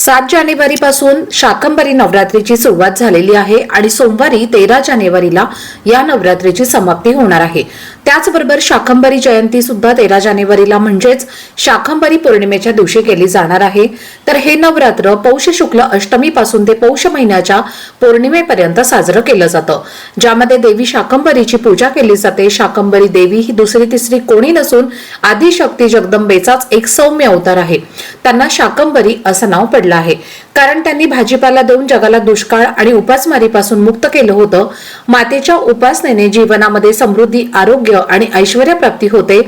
सात जानेवारी पासून शाकंबरी नवरात्रीची सुरुवात झालेली आहे आणि सोमवारी तेरा जानेवारीला या नवरात्रीची समाप्ती होणार आहे. त्याचबरोबर शाखंबरी जयंती सुद्धा तेरा जानेवारीला म्हणजेच शाकंबरी पौर्णिमेच्या दिवशी केली जाणार आहे. तर हे नवरात्र पौष शुक्ल अष्टमी पासून ते पौष महिन्याच्या पौर्णिमेपर्यंत साजरं केलं जातं. ज्यामध्ये देवी शाकंबरीची पूजा केली जाते. शाकंबरी देवी ही दुसरी तिसरी कोणी नसून आदिशक्ती जगदंबेचाच एक सौम्य अवतार आहे. त्यांना शाकंबरी असं नाव पडलं आहे. कारण त्यांनी भाजीपाला देऊन जगाला दुष्काळ आणि उपासमारीपासून मुक्त केलं होतं. मातेच्या उपासनेने जीवनामध्ये समृद्धी आरोग्य आणि ऐश्वर प्राप्ती होते.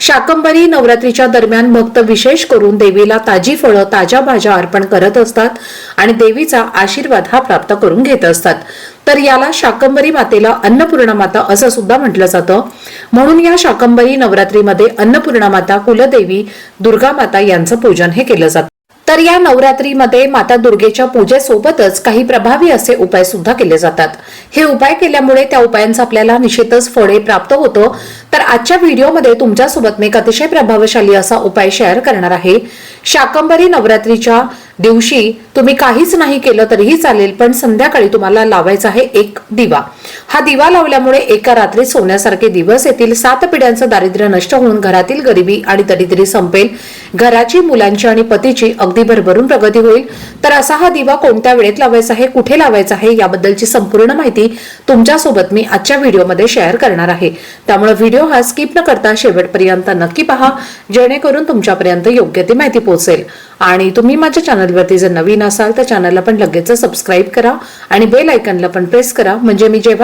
शाकंबरी नवरात्रीच्या दरम्यान भक्त विशेष करून देवीला ताजी फळं ताज्या भाज्या अर्पण करत असतात आणि देवीचा आशीर्वाद हा प्राप्त करून घेत असतात. तर याला शाकंबरी मातेला अन्नपूर्णा माता असं सुद्धा म्हटलं जातं. म्हणून या शाकंबरी नवरात्रीमध्ये अन्नपूर्णा माता कुलदेवी दुर्गा माता यांचं पूजन हे केलं जातं. तर या नवरात्रीमध्ये माता दुर्गेच्या पूजेसोबतच काही प्रभावी असे उपाय सुद्धा केले जातात. हे उपाय केल्यामुळे त्या उपायांचं आपल्याला निश्चितच फळे प्राप्त होतं. तर आजच्या व्हिडिओमध्ये तुमच्यासोबत मी एक अतिशय प्रभावशाली असा उपाय शेअर करणार आहे. शाकंबरी नवरात्रीच्या दिवशी तुम्ही काहीच नाही केलं तरीही चालेल पण संध्याकाळी तुम्हाला लावायचा आहे एक दिवा. हा दिवा लावल्यामुळे एका रात्री सोन्यासारखे दिवस येतील. सात पिढ्यांचं दारिद्र्य नष्ट होऊन घरातील गरिबी आणि दरिद्री संपेल. घराची मुलांची आणि पतीची अगदी भरभरून प्रगती होईल. तर असा हा दिवा कोणत्या वेळेत लावायचा आहे कुठे लावायचा आहे याबद्दलची संपूर्ण माहिती तुमच्यासोबत मी आजच्या व्हिडिओमध्ये शेअर करणार आहे. त्यामुळे व्हिडिओ हा स्किप न करता शेवटपर्यंत नक्की पहा. जेणेकरून तुमच्यापर्यंत योग्य ती माहिती पोहोचेल. आणि तुम्ही माझ्या चॅनलवरती जर नवीन असाल तर चॅनलला पण लगेच सबस्क्राईब करा आणि बेल आयकनला पण प्रेस करा. म्हणजे मी जेव्हा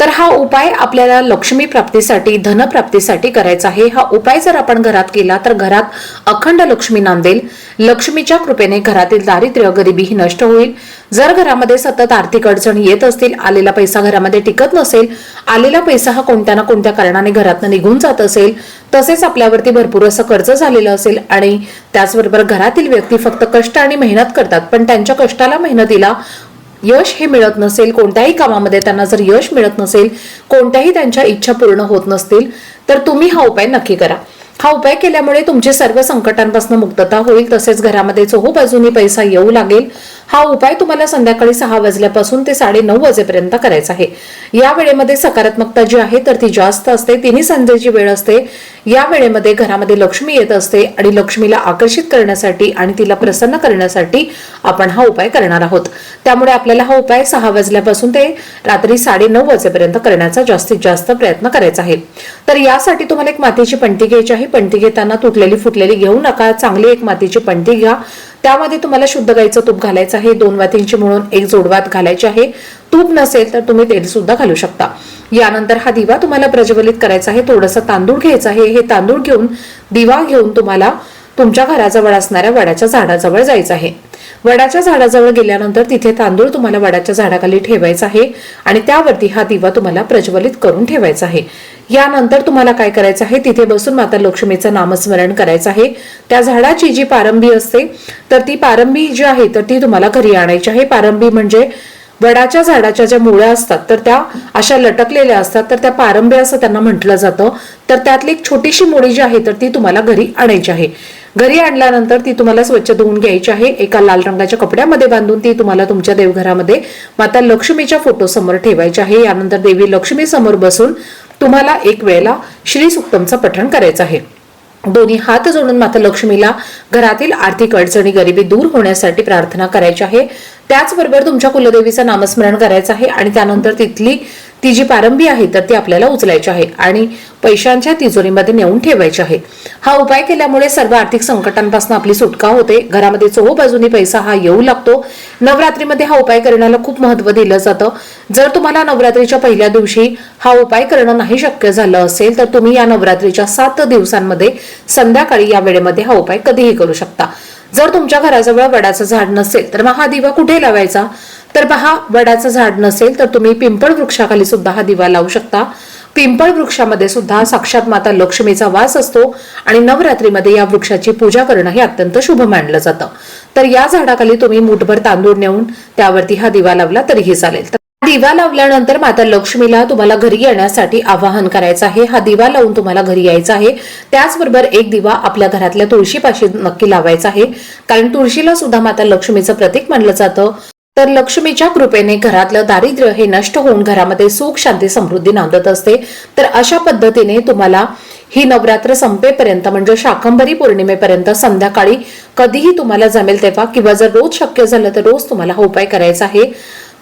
तर हा उपाय आपल्याला लक्ष्मी प्राप्तीसाठी धनप्राप्तीसाठी करायचा आहे. हा उपाय जर आपण घरात केला तर घरात अखंड लक्ष्मी नांदेल लक्ष्मीच्या कृपेने घरातील दारिद्र्य गरिबी ही नष्ट होईल. जर घरामध्ये सतत आर्थिक अडचणी येत असतील आलेला पैसा घरामध्ये टिकत नसेल आलेला पैसा हा कोणत्या ना कोणत्या कारणाने घरातनं निघून जात असेल तसेच आपल्यावरती भरपूर असं कर्ज झालेलं असेल आणि त्याचबरोबर घरातील व्यक्ती फक्त कष्ट आणि मेहनत करतात पण त्यांच्या कष्टाला मेहनतीला यश हे मिळत नसेल कोणत्याही कामामध्ये त्यांना जर यश मिळत नसेल कोणत्याही त्यांच्या इच्छा पूर्ण होत नसतील तर तुम्ही हा उपाय नक्की करा. हा उपाय केल्यामुळे तुमची सर्व संकटांपासून मुक्तता होईल तसेच घरामध्ये चोहो बाजूनी पैसा येऊ लागेल. हा उपाय तुम्हाला संध्याकाळी सहा वाजल्यापासून ते साडे नऊ वाजेपर्यंत करायचा आहे. या वेळेमध्ये सकारात्मकता जी आहे तर ती जास्त असते तिन्ही संध्येची वेळ असते. या वेळेमध्ये घरामध्ये लक्ष्मी येत असते आणि लक्ष्मीला आकर्षित करण्यासाठी आणि तिला प्रसन्न करण्यासाठी आपण हा उपाय करणार आहोत. त्यामुळे आपल्याला हा उपाय सहा वाजल्यापासून ते रात्री साडे नऊ वाजेपर्यंत करण्याचा जास्तीत जास्त प्रयत्न करायचा आहे. तर यासाठी तुम्हाला एक मातीची पंटी घ्यायची आहे. पणती घेताना तुटलेली फुटलेली घेऊ नका चांगली एक मातीची पणती घ्या. त्यामध्ये तुम्हाला शुद्ध गाईचं तूप घालायचं आहे दोन वातींची म्हणून एक जोडवात घालायची आहे. तूप नसेल तर तुम्ही तेल सुद्धा घालू शकता. यानंतर हा दिवा तुम्हाला प्रज्वलित करायचा आहे थोडंसं तांदूळ घ्यायचं आहे. हे तांदूळ घेऊन दिवा घेऊन तुम्हाला तुमच्या घराजवळ असणाऱ्या वडाच्या झाडाजवळ जायचं आहे. वडाच्या झाडाजवळ गेल्यानंतर तिथे तांदूळ तुम्हाला वडाच्या झाडाखाली ठेवायचा आहे आणि त्यावरती हा दिवा तुम्हाला प्रज्वलित करून ठेवायचा आहे. यानंतर तुम्हाला काय करायचं आहे? तिथे बसून माता लक्ष्मीचं नामस्मरण करायचं आहे. त्या झाडाची जी पारंबी असते तर ती पारंबी जी आहे तर ती तुम्हाला घरी आणायची आहे. पारंबी म्हणजे वडाच्या झाडाच्या ज्या मुळ्या असतात तर त्या अशा लटकलेल्या असतात तर त्या पारंब्या असं त्यांना म्हटलं जातं. तर त्यातली एक छोटीशी मुळी जी आहे तर ती तुम्हाला घरी आणायची आहे. घरी आणल्यानंतर ती तुम्हाला स्वच्छ धुवून घ्यायची आहे एका लाल रंगाच्या कपड्यामध्ये बांधून ती तुम्हाला तुमच्या देवघरामध्ये माता लक्ष्मीच्या फोटो समोर ठेवायची आहे. यानंतर देवी लक्ष्मी समोर बसून तुम्हाला एक वेळेला श्री सुक्तमचं पठण करायचं आहे. दोन्ही हात जोडून माता लक्ष्मीला घरातील आर्थिक अडचणी गरिबी दूर होण्यासाठी प्रार्थना करायची आहे. त्याचबरोबर तुमच्या कुलदेवीचं नामस्मरण करायचं आहे आणि त्यानंतर तिथली ती जी पारंबी आहे तर ती आपल्याला उचलायची आहे आणि पैशांच्या तिजोरीमध्ये नेऊन ठेवायची आहे. हा उपाय केल्यामुळे सर्व आर्थिक संकटांपासून आपली सुटका होते. घरामध्ये चोहो बाजूनी पैसा हा येऊ लागतो. नवरात्रीमध्ये हा उपाय करण्याला खूप महत्त्व दिलं जातं. जर तुम्हाला नवरात्रीच्या पहिल्या दिवशी हा उपाय करणं नाही शक्य झालं असेल तर तुम्ही या नवरात्रीच्या सात दिवसांमध्ये संध्याकाळी या वेळेमध्ये हा उपाय कधीही करू शकता. जर तुमच्या घराजवळ वडाचं झाड नसेल तर मग हा दिवा कुठे लावायचा? तर पहा वडाचं झाड नसेल तर तुम्ही पिंपळ वृक्षाखाली सुद्धा हा दिवा लावू शकता. पिंपळ वृक्षामध्ये सुद्धा साक्षात माता लक्ष्मीचा वास असतो आणि नवरात्रीमध्ये या वृक्षाची पूजा करणं हे अत्यंत शुभ मानलं जातं. तर या झाडाखाली तुम्ही मुठभर तांदूळ नेऊन त्यावरती हा दिवा लावला तरीही चालेल. दिवा लावल्यानंतर माता लक्ष्मीला तुम्हाला घरी येण्यासाठी आवाहन करायचं आहे. हा दिवा लावून तुम्हाला घरी यायचा आहे. त्याचबरोबर एक दिवा आपल्या घरातल्या तुळशीपाशी नक्की लावायचा आहे. कारण तुळशीला सुद्धा माता लक्ष्मीचं प्रतीक मानलं जातं. तर लक्ष्मीच्या कृपेने घरातलं दारिद्र्य हे नष्ट होऊन घरामध्ये सुख शांती समृद्धी नांदत असते. तर अशा पद्धतीने तुम्हाला ही नवरात्र संपेपर्यंत म्हणजे शाकंभरी पौर्णिमेपर्यंत संध्याकाळी कधीही तुम्हाला जमेल तेव्हा किंवा जर रोज शक्य झालं तर रोज तुम्हाला हा उपाय करायचा आहे.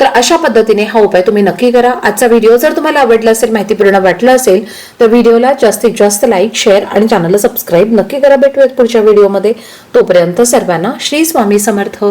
तर अशा पद्धतीने हा उपाय तुम्ही नक्की करा. आजचा व्हिडिओ जर तुम्हाला आवडला असेल माहितीपूर्ण वाटलं असेल तर व्हिडिओला जास्तीत जास्त लाईक शेअर आणि चॅनलला सबस्क्राईब नक्की करा. भेटूयात पुढच्या व्हिडिओमध्ये. तोपर्यंत सर्वांना श्री स्वामी समर्थ.